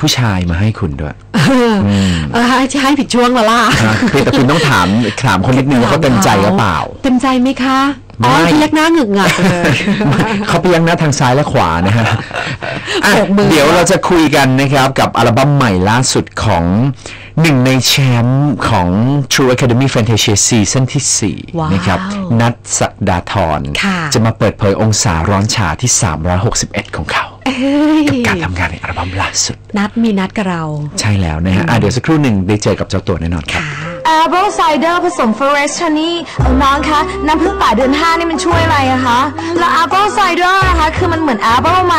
ผู้ชายมาให้คุณด้วยเออให้ให้ผิดช่วงแล้วล่ะนะคือแต่คุณต้องถามถามคนนิดนึงว่าเขาเต็มใจหรือเปล่า เต็มใจไหมคะอ๋อไม่ที่ยักหน้าหงึกงักเลยเขาไปยังหน้าทางซ้ายและขวานะฮะอะปรบมือเดี๋ยวเราจะคุยกันนะครับ กับอัลบั้มใหม่ล่าสุดของหนึ่งในแชมป์ของ True Academy Fantasia ซีซั่นที่ว้าว4นะครับ นัทสักดาธรค่ะจะมาเปิดเผยองศาร้อนชาที่ 361 ของเขาเอ้ย กับการทำงานในอัลบั้มล่าสุด นัดมีนัดกับเรา ใช่แล้วนะฮะอะเดี๋ยวสักครู่หนึ่งได้เจอกับเจ้าตัวแน่นอนครับ Apple Cider ผสม Forest Honey เออน้องคะน้ำผึ้งป่าเดือน5นี่มันช่วยอะไรอะคะแล้ว Apple Cider นะคะคือมันเหมือน Apple ไหม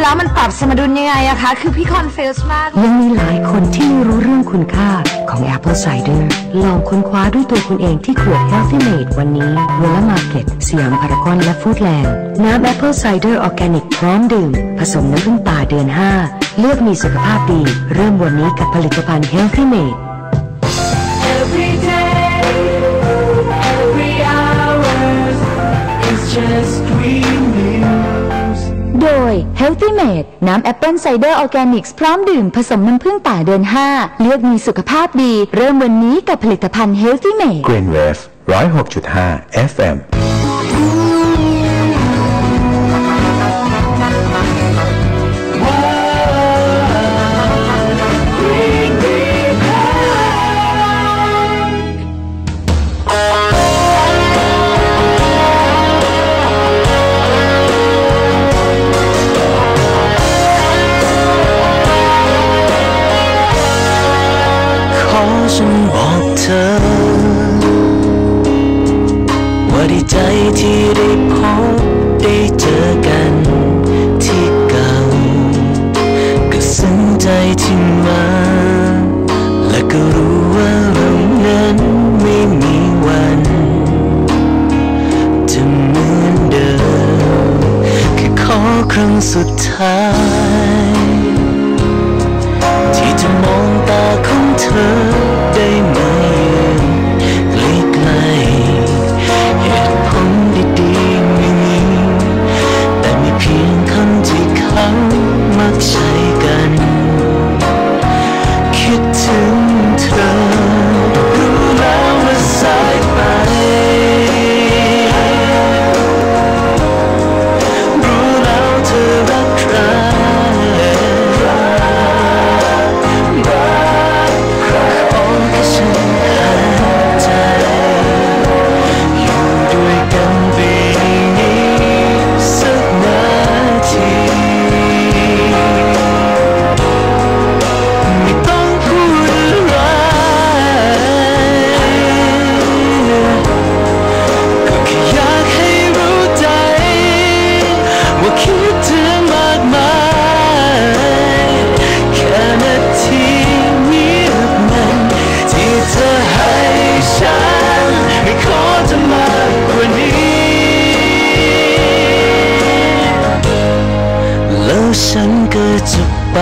แล้วมันปรับสมดุลยังไงอะคะ คือพี่ confuse มาก ยังมีหลายคนที่ไม่รู้เรื่องคุณค่าของ Apple Cider ลองค้นคว้าด้วยตัวคุณเองที่ขวด Healthy Made วันนี้เวลามาร์เก็ตสยามพารากอนและฟู้ดแลนด์น้ำ Apple Cider Organic พร้อมดื่ม ผสมน้ำผึ้งป่าเดือน5เลือกมีสุขภาพดี เริ่มวันนี้กับผลิตภัณฑ์ Healthy Made Healthy Made น้ำแอปเปิลไซเดอร์ออร์แกนิกพร้อมดื่มผสมน้ำผึ้งป่าเดือน 5 เลือกมีสุขภาพดี เริ่มวันนี้กับผลิตภัณฑ์ Healthy Made Green Wave 106.5 FM ฉันก็จะไป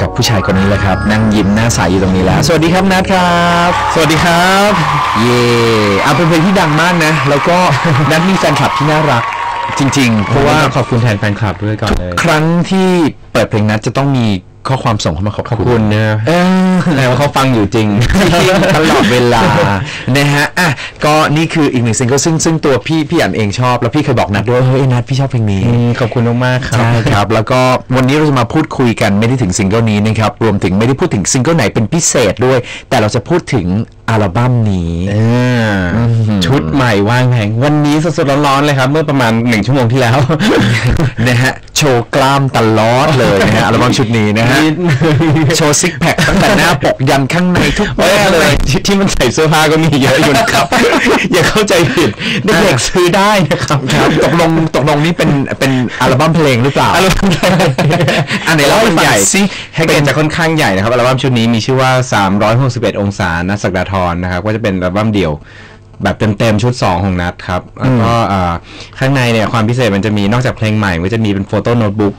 กับผู้ชายคนนี้แหละครับ นั่งยิ้มหน้าใสอยู่ตรงนี้แล้ว สวัสดีครับนัทครับ สวัสดีครับ เย่เอาเป็นเพลงที่ดังมากนะ แล้วก็ นัทมีแฟนคลับที่น่ารัก จริง ๆ เพราะว่าขอบคุณแทนแฟนคลับด้วยก่อนเลย ครั้งที่เปิดเพลงนัทจะต้องมี ข้อความส่งเข้ามาขอบขอบคุคุณณนะเออแต่ว่าเขาฟังอยู่จริง ตลอดเวลานะฮะอะก็นี่คืออีกหนึ่งซิงเกิลซึ่งซึ่งตัวพี่พี่อันเองชอบ แล้วพี่เคยบอกนัดด้วยเฮ้ยนัดพี่ชอบเพลงนี้ อืมขอบคุณมากๆครับ ใช่ครับ แล้วก็วันนี้เราจะมาพูดคุยกันไม่ได้ถึงซิงเกิลนี้นะครับ รวมถึงไม่ได้พูดถึงซิงเกิลไหนเป็นพิเศษด้วย แต่เราจะพูดถึง อัลบั้มนี้ชุดใหม่ว่างแผงวันนี้สดๆร้อนๆเลยครับ เมื่อประมาณหนึ่งชั่วโมงที่แล้วนะฮะโชว์กล้ามตลอดเลยนะฮะอัลบั้มชุดนี้นะฮะโชว์ซิกแพคตั้งแต่หน้าปกยันข้างในทุกเอ้ยแง่อะไรเลยที่ที่มันใส่เสื้อผ้าก็มีเยอะอยู่นะครับ อย่าเข้าใจผิดเด็กๆซื้อได้นะครับครับตกลงตกลงนี่เป็นเป็นอัลบั้มเพลงหรือเปล่าอัลบั้มใหญ่อันไหนเล่าให้ฟังใหญ่สิให้เกณฑ์จะค่อนข้างใหญ่นะครับอัลบั้มชุดนี้มีชื่อว่า 361 องศานัทศักดาธรนะครับก็จะเป็นอัลบั้มเดี่ยวแบบเต็มๆ ชุด 2 ของนัทครับ แล้วก็อ่าข้างในเนี่ยความพิเศษมันจะมีนอกจากเพลงใหม่ก็จะมีเป็นโฟโต้โน้ตบุ๊ก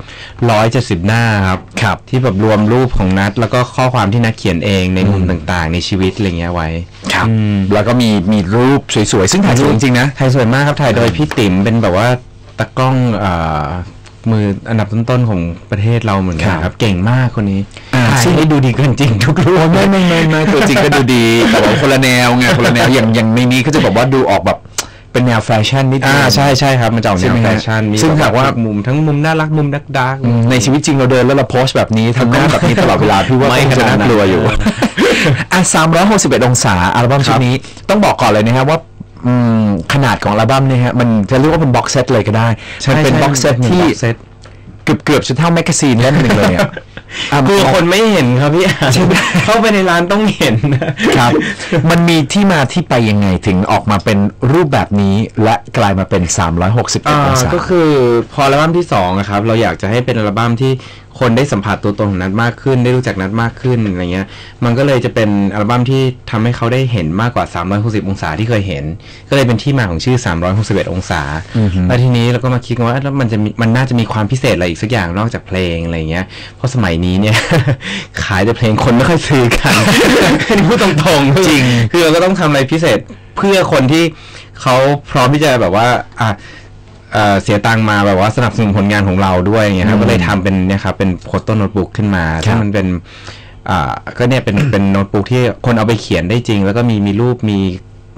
170หน้าครับครับ ที่แบบรวมรูปของนัทแล้วก็ข้อความที่นัทเขียนเองในมุมต่างๆ ในชีวิตอะไรเงี้ยไว้ ครับ แล้วก็มีมีรูปสวยๆ ซึ่งถ่ายสวยจริงๆนะถ่ายสวยมากครับ ถ่ายโดยพี่ติ๋มเป็นแบบว่าตากล้องอ่ามืออันดับต้นๆของประเทศเราเหมือนกันครับครับเก่งมากคนนี้อ่าถ่าย ซึ่งให้ดูดีเกินจริงทุกรูปไม่ไม่ไม่ไม่ตัวจริงก็ดูดีแต่ว่าคนละแนวไงคนละแนวอย่างอย่างในนี้ก็จะบอกว่าดูออกแบบเป็นแนวแฟชั่นนิดนึอ่างใช่ใช่ครับมันจะออกใช่แนไหมวฮะแฟชั่นมีซึ่งแบบหากว่าทุมุมทั้งมุมน่ารักมุมดักดักอืมในชีวิตจริงเราเดินแล้วเราโพสต์แบบนี้ทำหน้าแบบนี้ตลอดเวลาพี่ว่าไม่คงจะขนาดนั้นน่ากลัวอยู่อะ361องศาอัลบั้มชุดนี้ต้องบอกก่อนเลยนะครับว่าอืมขนาดของอัลบั้มเนี่ยฮะมันจะเรียกว่าเป็นบ็อกเซตเลยก็ได้มันเป็นบ็อกเซตที่เซตเกือบเกือบจะเท่าแมกกาซีนเล่มหนึ่งเลยเนี่ยอะ คือคนไม่เห็นครับพี่ใช่ไหมเข้าไปในร้านต้องเห็นนะครับ มันมีที่มาที่ไปยังไงถึงออกมาเป็นรูปแบบนี้และกลายมาเป็น 360อ่าองศาก็คือพออัลบั้มที่สองอะครับ เราอยากจะให้เป็นอัลบั้มที่ คนได้สัมผัสตัวตนของนัทมากขึ้น ได้รู้จักนัทมากขึ้นอะไรเงี้ย มันก็เลยจะเป็นอัลบั้มที่ทำให้เขาได้เห็นมากกว่า 360 องศาที่เคยเห็น ก็เลยเป็นที่มาของชื่อ 361 องศา แล้วทีนี้เราก็มาคิดกันว่าแล้วมันจะมีมันน่าจะมีความพิเศษอะไรอีกสักอย่างนอกจากเพลงอะไรเงี้ย เพราะสมัยนี้เนี่ย ขายแต่เพลงคนไม่ค่อยซื้อกันพูดตรงๆจริง คือเราก็ต้องทำอะไรพิเศษเพื่อคนที่เขาพร้อมที่จะแบบว่าอะ เอ่อเสียตังค์มาแบบว่าสนับสนุนผลงานของเราด้วยอย่างเงี้ยครับก็เลยทำเป็นเนี่ยครับเป็นโพสต์ต้นโน้ตบุ๊กขึ้นมาที่มันเป็นอ่าก็เนี่ยเป็นเป็นโน้ตบุ๊กที่คนเอาไปเขียนได้จริง แล้วก็มีมีรูปมี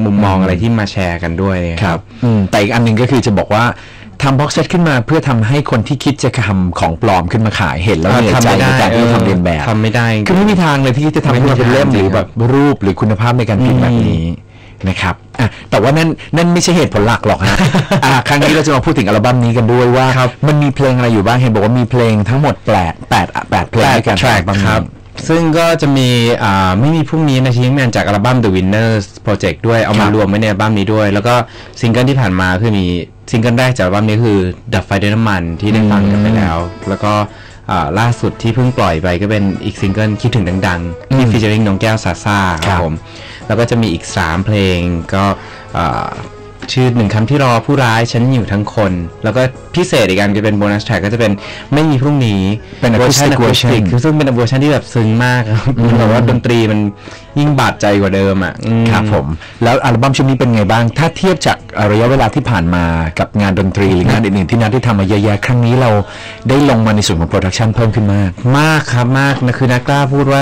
มุมมองอะไรที่มาแชร์กันด้วยครับอืมแต่อีกอันหนึ่งก็คือจะบอกว่าทำบ็อกเซตขึ้นมาเพื่อทำให้คนที่คิดจะทำของปลอมขึ้นมาขายเห็นแล้วเหนื่อยใจในการที่จะทำเรียนแบบทำไม่ได้ คือไม่มีทางเลยที่จะทำให้มันเป็นเล่มไม่หมีรือทางแบบรูปหรือคุณภาพในการพิมพ์แบบนี้ นะครับอะแต่ว่านั่นนั่นไม่ใช่เหตุผลหลักหรอกฮะอะครั้งนี้เราจะมาพูดถึงอัลบั้มนี้กันด้วยว่า มันมีเพลงอะไรอยู่บ้างเห็นบอกว่ามีเพลงทั้งหมดแปดแปดแปดเพลงแปดด้วยกันแทร็กอัลบั้มนี้ครับซึ่งก็จะมีอ่าไม่มีพรุ่งนี้นะทิ้งแมนจากอัลบั้ม The Winners Project ด้วยเอามาครับรวมไว้ในอัลบั้มนี้ด้วย แล้วก็ซิงเกิลที่ผ่านมาคือมีซิงเกิลแรกจากอัลบั้มนี้คือ ดับไฟด้วยน้ำมันที่ได้ฟังกันไปแล้ว แล้วก็อ่าล่าสุดที่เพิ่งปล่อยไปก็เป็นอีกซิงเกิลคิดถึงดังๆที่ฟีเจอริงน้องแก้วซาซาคครัรับบผม แล้วก็จะมีอีก 3 เพลงก็อ่าชื่อหนึ่งคำที่รอผู้ร้ายฉันอยู่ทั้งคน แล้วก็พิเศษอีกอันจะเป็นโบนัสแทร็กก็จะเป็นไม่มีพรุ่งนี้เป็น acoustic อะคูสติก version คือซึ่งเป็นเวอร์ชันที่แบบซึ้งมากครับมันแบบว่าดนตรีมันยิ่งบาดใจกว่าเดิมอะอืครับผม แล้วอัลบั้มชุดนี้เป็นไงบ้าง ถ้าเทียบจากระยะเวลาที่ผ่านมากับงานดนตรีหรืองานอื่นๆที่นัทได้ทำมาเยอะแยะครั้งนี้เราได้ลงมาในส่วนของโปรดักชันเพิ่มขึ้นมาก มากครับมากนะคือนักกล้าพูดว่า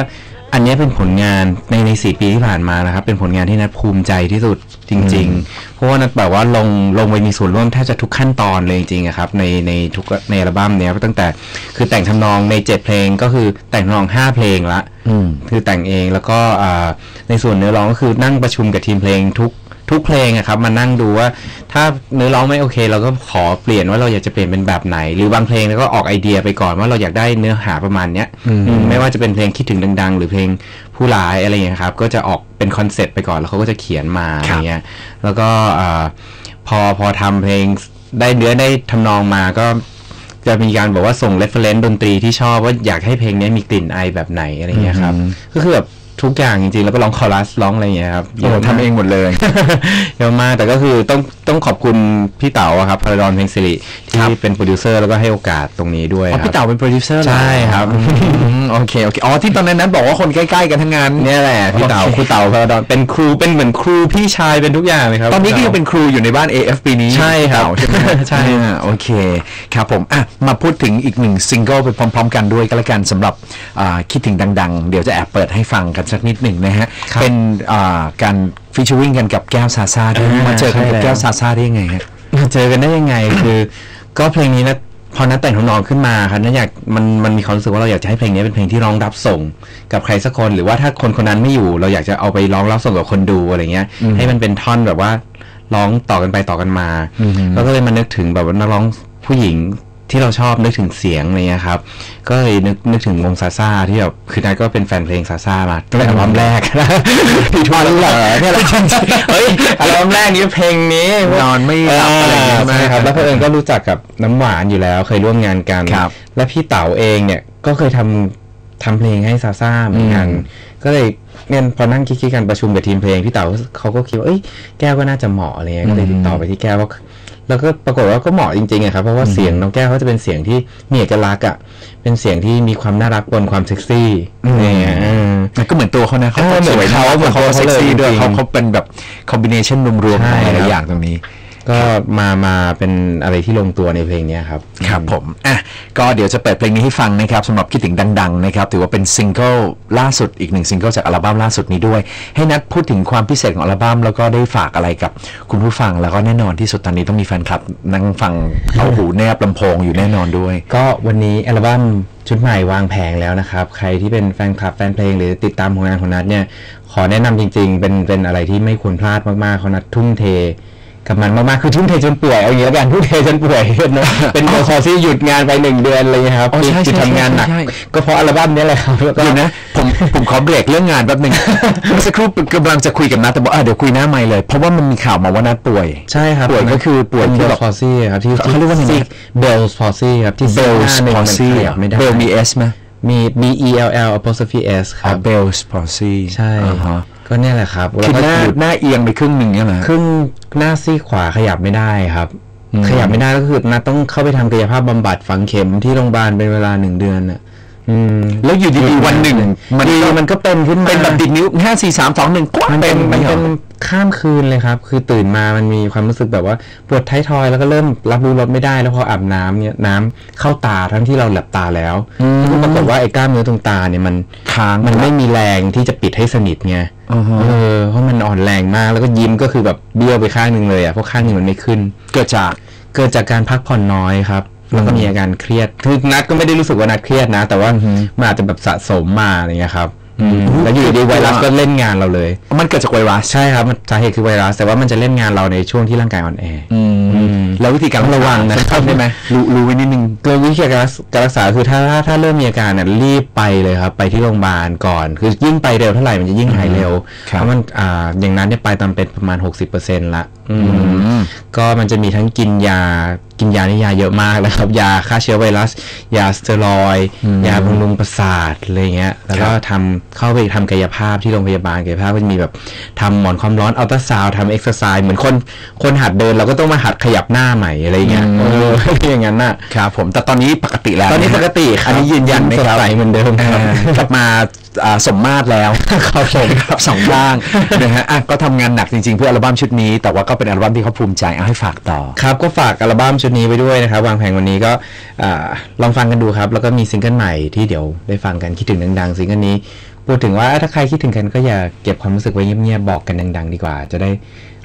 อันเนี้ยเป็นผลงานในในสี่ปีที่ผ่านมานะครับ เป็นผลงานที่นัทภูมิใจที่สุดจริง ๆ เพราะว่านัทแบบว่าลงลงไปมีส่วนร่วมแทบจะทุกขั้นตอนเลยจริงๆอะครับในในทุกในอัลบั้มเนี้ยตั้งแต่คือแต่งทำนองใน7เพลงก็คือแต่งทำนอง5เพลงละอืมคือแต่งเองแล้วก็อ่าในส่วนเนื้อร้องก็คือนั่งประชุมกับทีมเพลงทุก ทุกเพลงอะครับมานั่งดูว่า ถ้าเนื้อร้องไม่โอเค เราก็ขอเปลี่ยนว่าเราอยากจะเปลี่ยนเป็นแบบไหน หรือบางเพลงเราก็ออกไอเดียไปก่อนว่าเราอยากได้เนื้อหาประมาณเนี้ยอืมไม่ว่าจะเป็นเพลงคิดถึงดัง ๆ หรือเพลงผู้ร้ายอะไรอย่างเงี้ยครับก็จะออกเป็นคอนเซ็ปต์ไปก่อนแล้วเขาก็จะเขียนมาอะไรเงี้ยแล้วก็อ่าพอพอทำเพลงได้เนื้อได้ทำนองมาก็จะมีการบอกว่าส่งเรฟเฟรนซ์ดนตรีที่ชอบว่าอยากให้เพลงนี้มีกลิ่นไอแบบไหนอะไรเงี้ยครับ ก็คือแบบ ทุกอย่างจริงๆ แล้วก็ร้องคอรัสร้องอะไรอย่างเงี้ยครับโอ้โหทำเองหมดเลยเยอะมากแต่ก็คือต้องต้องขอบคุณพี่เต๋าอะครับพาราดอนเพลงสิริที่เป็นโปรดิวเซอร์แล้วก็ให้โอกาสตรงนี้ด้วยอ๋อครับพี่เต๋าเป็นโปรดิวเซอร์เหอใช่ครับอืม โอเคโอเคอ๋อที่ตอนนั้นนั้นบอกว่าคนใกล้ๆกันทั้งงานเนี่ยแหละพี่เต๋าโอเคครูเต๋าพาราดอนเป็นครูเป็นเหมือนครูพี่ชายเป็นทุกอย่างเลยครับตอนนี้ก็ยังเป็นครูอยู่ในบ้าน AF ปีนี้ใช่ครับเต๋าใช่ไหมใช่อ่าโอเคครับผมอะมาพูดถึงอีกหนึ่งซิงเกิลไปพร้อม ๆ กันด้วยก็แล้วกันสำหรับอ่าคิดถึงดัง ๆ เดี๋ยวจะแอบเปิดให้ฟังกันสักนิดหนึ่งนะฮะเป็นอ่าการฟิชเชอริงกันกับแก้วซาซาด้วยอ่ามมาเจอกันกับใช่แล้วแก้วซาซาได้ยังไงฮะมาเจอกันได้ยังไงคือ ก็เพลงนี้นะ พอนัดแต่งทำนองขึ้นมาครับนัดอยากมันมันมีความรู้สึกว่าเราอยากจะให้เพลงนี้เป็นเพลงที่ร้องรับส่ง กับใครสักคนหรือว่าถ้าคนคนนั้นไม่อยู่ เราอยากจะเอาไปร้องรับส่งกับคนดูอะไรเงี้ย ให้มันเป็นท่อนแบบว่าร้องต่อกันไปต่อกันมาแล้วก็เลยมานึกถึงแบบว่านักร้องผู้หญิง ที่เราชอบนึกถึงเสียงอะไรเงี้ยครับ ก็เลยนึกนึกถึงวงซาซ่าที่แบบคือนัดก็เป็นแฟนเพลงซาซ่ามาตั้งแต่อัลบั้มแรกพี่ทวนเหรอเนี่ยแหละเฮ้ยอัลบั้มแรกนี้เพลงนี้นอนไม่หลับอะไรอย่างเงี้ยใช่ไหมใช่ครับ แล้วเพื่อนก็รู้จักกับน้ำหวานอยู่แล้ว เคยร่วมงานกันครับและพี่เต๋าเองเนี่ยก็เคยทำทำเพลงให้ซาซ่าเหมือนกัน ก็เลยเนี่ยพอนั่งคิดๆกันประชุมกับทีมเพลงพี่เต๋าเขาก็คิดว่าเอ้ยแก้วก็น่าจะเหมาะอะไรเงี้ยก็เลยติดต่อไปที่แก้วว่า แล้วก็ปรากฏว่าก็เหมาะจริงๆอะครับเพราะว่าเสียงน้องแก้วเขาจะเป็นเสียงที่มีเอกลักษณ์อะเป็นเสียงที่มีความน่ารักปนความเซ็กซี่เนี่ยเออมันก็เหมือนตัวเขานะเขาเออเหมือนสวยเขาเหมือนเขาเหมือนตัวเขาเซ็กซี่เลยด้วยจริงๆเขาเขาเป็นแบบคอมบิเนชันรวมๆใช่ของหลายครับๆอย่างตรงนี้ ก็มามาเป็นอะไรที่ลงตัวในเพลงเนี้ยครับ ครับผม อะ ก็เดี๋ยวจะเปิดเพลงนี้ให้ฟังนะครับสำหรับคิดถึงดัง ๆ นะครับ ถือว่าเป็นซิงเกิลล่าสุดอีกหนึ่งซิงเกิลจากอัลบั้มล่าสุดนี้ด้วย ให้นัดพูดถึงความพิเศษของอัลบั้มแล้วก็ได้ฝากอะไรกับคุณผู้ฟังแล้วก็แน่นอนที่สุดตอนนี้ต้องมีแฟนคลับ นั่งฟังเอาหูแนบลำโพงอยู่แน่นอนด้วย ก็วันนี้อัลบั้มชุดใหม่วางแผงแล้วนะครับ ใครที่เป็นแฟนคลับแฟนเพลงหรือติดตามผลงานของนัทเนี่ยขอแนะนำจริง ๆ เป็นเป็นอะไรที่ไม่ควรพลาดมากๆเขานัดทุ่มเท กับมันมากๆคือทุ่มเทจนป่วยเอาอย่างนี้แล้วกันทุ่มเทจนป่วยเนอะเป็นโมซอซี่หยุดงานไปหนึ่งเดือนอะไรเลยครับอ๋อใช่หยุดใช่ทำงานหนักใช่ใช่ก็เพราะอัลบั้มนี้แหละครับแล้วก็เดี๋ยวนะผมผมขอเบรกเรื่องงานแป๊บหนึ่งเมื่อสักครู่กำลังจะคุยกับนัทแต่บอกอะเดี๋ยวคุยหน้าไม่เลย เพราะว่ามันมีข่าวมาว่านัทป่วย ใช่ครับป่วยก็คือป่วยที่ที่แบแบบบพอซี่ครับที่เขาเรียกว่าไงนะเบลส์พอซี่ครับที่เบลส์หน้าหนึ่งพอมันซี่ขยับไม่ได้เบลมีเอสไหมมี B E L L apostrophe S คอ่ารับเบลส์พอซี่ใช่ ก็เนี่ยแหละครับคือหแล้วน้าก็หยุดหน้าเอียงไปครึ่งหนึ่งเนี่ยเหรอครึ่งหน้าซี่ขวาขยับไม่ได้ครับอืมขยับไม่ได้ก็คือนัดต้องเข้าไปทำกายภาพบำบัดฝังเข็มที่โรงพยาบาลเป็นเวลาหนึ่งเดือนน่ะอืมแล้วอยู่ดีๆวันหนึ่ง มันก็มันก็เป็นขึ้นมาเป็นแบบติดนิ้วห้าสี่สามสองหนึ่งกว้างมันเป็เป็นนมัมันนเป็เป็นนข้ามคืนเลยครับ คือตื่นมามันมีความรู้สึกแบบว่าปวดท้ายทอยแล้วก็เริ่มรับรู้รสไม่ได้แล้วพออาบน้ำเนี่ยน้ำเข้าตาทั้งที่เราหลับตาแล้วก็ปรากฏว่าไอ้กล้ามเนื้อตรงตาเนี่ยมันค้างมันไม่มีแรงที่จะปิดให้สนิทไงอือฮะ เออเพราะมันอ่อนแรงมากแล้วก็ยิ้มก็คือแบบเบี้ยวไปข้างหนึ่งเลยอะเพราะข้างหนึ่งมันไม่ขึ้น เกิดจากเกิดจากการพักผ่อนน้อยครับแล้วก็มีอาการเครียด คือนัดก็ไม่ได้รู้สึกว่านัดเครียดนะ แต่ว่ามันอาจจะแบบสะสมมาอะไรเงี้ยครับอืม แล้วอยู่ดีๆไวรัสก็เล่นงานเราเลย มันเกิดจากไวรัสใช่ครับมันสาเหตุคือไวรัสแต่ว่ามันจะเล่นงานเราในช่วงที่ร่างกายอ่อนแอแล้ววิธีการระวังนะสักคพัรับกได้ไหมรู้รู้ไว้นิดนึงโดยวิธีการการรักษาคือถ้าถ้าถ้าเริ่มมีอาการเนี่ยรีบไปเลยครับ ไปที่โรงพยาบาลก่อน คือยิ่งไปเร็วเท่าไหร่มันจะยิ่งหายเร็วครับเพราะมันอ่าอย่างนั้นเนี่ยไปตามเป็นประมาณ 60%ละอืมก็มันจะมีทั้งกินยา กินยานี่ยาเยอะมากแล้วครับ ยาฆ่าเชื้อไวรัส ยาสเตียรอยด์ยาบำรุงประสาทอะไรเงี้ย แล้วก็ทำเข้าไปทำกายภาพที่โรงพยาบาลกายภาพก็จะมีแบบทำหมอนความร้อนอัลตราซาวทำเอ็กซ์ไซส์เหมือนคนคนหัดเดินเราก็ต้องมาหัดขยับหน้าใหม่อะไรเงี้ยเอออย่างนั้นน่ะครับผมแต่ตอนนี้ปกติแล้ว ตอนนี้ะฮะปกติครับอันนี้ยืนยันไหมครับสดใสเหมือนเดิมครับอ่ากลับมาอ่าสมมาตรแล้วครับผมครับสองข้างนะฮะอะก็ทำงานหนักจริงๆ เพื่ออัลบั้มชุดนี้ แต่ว่าก็เป็นอัลบั้มที่เขาภูมิใจเอาให้ฝากต่อ ครับ ก็ฝากอัลบั้มชุดนี้ไว้ด้วยนะครับวางแผงวันนี้ก็อ่าลองฟังกันดูครับ แล้วก็มีซิงเกิลใหม่ที่เดี๋ยวได้ฟังกันคิดถึงดังๆซิงเกิลนี้ปู พูดถึงว่าถ้าใครคิดถึงกันก็อย่าเก็บความรู้สึกไว้เงียบๆบอกกันดัง ๆ ดีกว่า จะได้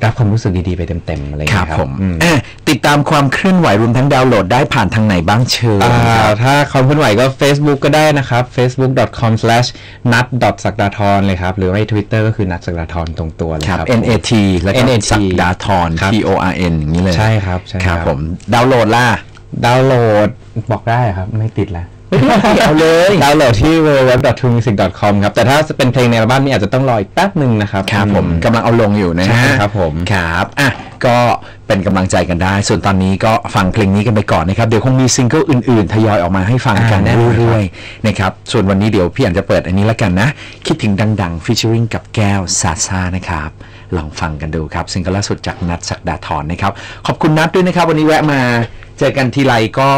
รับความรู้สึกดีๆไปเต็มๆอะไรอย่างครับเงี้ยผมอืมอะติดตามความเคลื่อนไหวรวมทั้งดาวน์โหลดได้ผ่านทางไหนบ้างเชิญอ่าครับถ้าความเคลื่อนไหวก็ Facebook ก็ได้นะครับ facebook.com slash nat สักดาทรเลยครับ หรือว่า Twitter ก็คือนัทสักดาทรตรงตัวเลยครับครับ N A T แล้วก็ NAT สักดาทรครับ T O R N อย่างนี้เลยใช่ครับใช่ครับผมดาวน์โหลดล่ะดาวน์โหลดบอกได้ครับไม่ติดแล้ว เอาเลยดาวน์โหลดที่ www.truemusic.com ครับ แต่ถ้าเป็นเพลงในอัลบั้มนี้อาจจะต้องรออีกแป๊บหนึ่งนะครับครับผมอืกำลังเอาลงอยู่นะใช่ฮะครับผมครับอะก็เป็นกำลังใจกันได้ ส่วนตอนนี้ก็ฟังเพลงนี้กันไปก่อนนะครับ เดี๋ยวคงมีซิงเกิลอื่นๆ ทยอยออกมาให้ฟังกันอ่าแน่นอนครับเรื่อยๆนะครับส่วนวันนี้เดี๋ยวพี่อันจะเปิดอันนี้แล้วกันนะ คิดถึงดังๆ featuring กับแก้วซาซานะครับลองฟังกันดูครับซิงเกิลล่าสุดจากนัทศักดาธรนะครับขอบคุณนัทด้วยนะครับ วันนี้แวะมา เจอกันทีไรก็